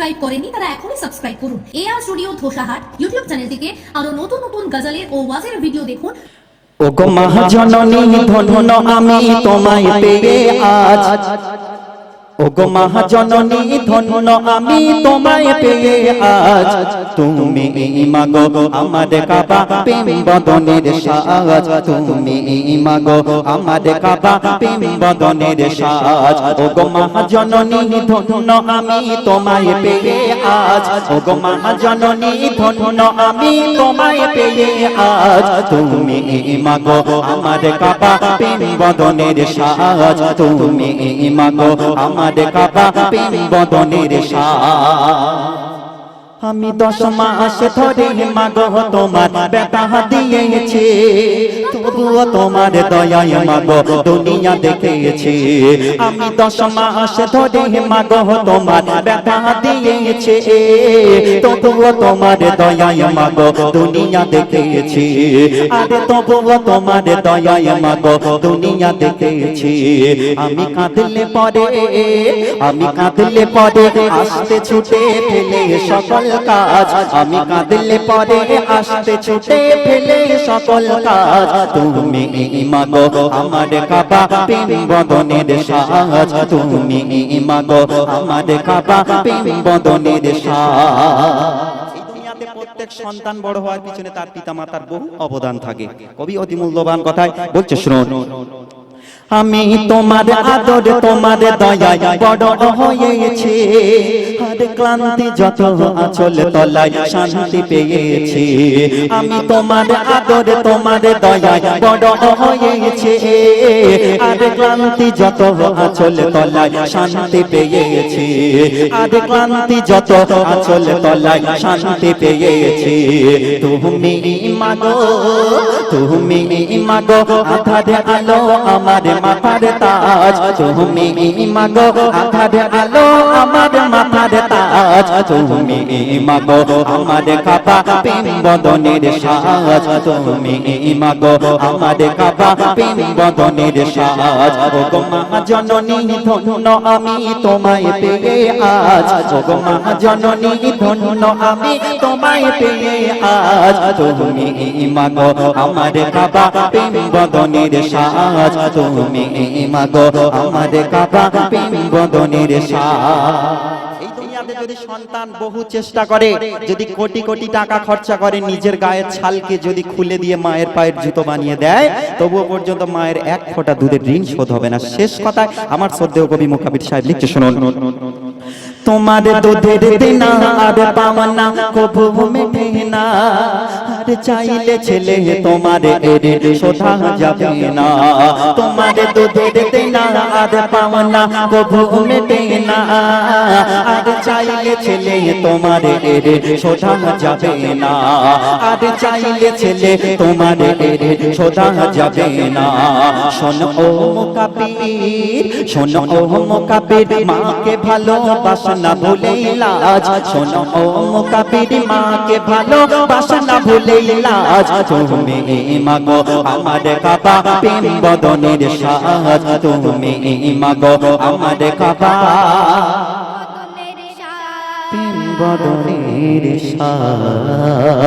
Subscribe করেনি, তারা এখনই সাবস্ক্রাইব করুন। A R studio Dhosahat YouTube চ্যানেলটিকে আরও নতুন নতুন গজলের ও ওয়াজের ভিডিও দেখুন। ওগো মহাজননী, ধন্য আমি তোমায় পেয়ে আজ। ওগো মহাজননী, ধন্য আমি তোমায় পেয়ে আজ। তুমি মাগো আমার কাবা প্রেম বদনের সাজ। তুমি মাগো আমার কাবা প্রেম বদনের সাজ। ওগো মহাজননী, ধন্য আমি তোমায় পেয়ে আজ। ওগো মহাজননী, ধন্য আমি তোমায় পেয়ে আজ। তুমি মাগো আমার কাবা প্রেম বদনের সাজ। তুমি মাগো আমার কাবা পিম্বদনের সা আমি দশ মাস ধরে মাগো তোমার বেটা দিয়েছি। তবুও তোমার দয়ায় মাগো দুনিয়া দেখেছি। আমি দশ মাস ধরে মাগো তোমার বেটা দিয়েছি। তবুও তোমার দয়ায় মাগো দুনিয়া দেখেছি। আরে তবুও তোমার দয়ায় মাগো দুনিয়া দেখেছি। আমি কাঁদলে পরে, আমি কাঁদলে পরে, আসতে ছুটে ফেলে সকল কাজ। আমি কাঁদলে পরে আসতে ছুটে ফেলে সকল কাজ। তুমি আমার বদনের সাজ। তুমি আমার বদনের সাজ। প্রত্যেক সন্তান বড় হওয়ার পিছনে তার পিতা মাতার বহু অবদান থাকে। কবি অতি মূল্যবান কথায় বলছে, শুনুন, আমি তোমার আদর, তোমার দয়ায় বড় হয়েছি। আর ক্লান্তি যত আচল তলায় শান্তি পেয়েছি। আমি তোমার আদর, তোমার দয়ায় বড় হয়েছি। আর ক্লান্তি যত আচল তলায় শান্তি পেয়েছি। আর ক্লান্তি যত আচল তলায় শান্তি পেয়েছি। তুমি মাগো তুমি মাগো, আধারে আলো আমার মাথার তাজ। তুমি মাগো, আধার আলো আমার মাথার তাজ তুমি মাগো আমার কাবা প্রেম বদনের সাজ তুমি মাগো আমার কাবা প্রেম বদনের সাজ গো জননী, ধন্য আমি তোমায় পেয়ে আজ। গো জননী, ধন্য আমি তোমায় পেয়ে আজ। তুমি মাগো আমার কাবা প্রেম বদনের সাজ তুমি মাগো আমার কাবা প্রেম বদনের সাজ এই যদি সন্তান বহু চেষ্টা করে, যদি কোটি কোটি টাকা খরচা করে, নিজের গায়ের ছালকে যদি খুলে দিয়ে মায়ের পায়ের জুতো বানিয়ে দেয়, তবুও পর্যন্ত মায়ের এক ফোঁটা দুধের ঋণ শোধ হবে না। শেষ কথায় আমার শ্রদ্ধেয় কবি মুখাবির সাহেব লিখছে শুনুন। তোমার দুধের দেনা আর পাওনা কবু মেটে না। আর চাইলে ছেলে, তোমার এর শোধা যাবে না। তোমার দুধের দেনা আর পাওনা কবু মেটে না। আর চাইলে ছেলে, তোমার এর শোধা যাবে না। আর চাইলে ছেলে, তোমার এর শোধা যাবে না। শোন ও মুকাবির শোন ও মুকাবির মাকে ভালোবাসা না ভুলে লাজ। শোন ও মুকাবির মাকে ভালোবাসা না ভুলে লাজ তুমি মাগো আমার কাবা প্রেম বদনের সাজ তুমি মাগো আমার কাবা প্রেম বদনের সাজ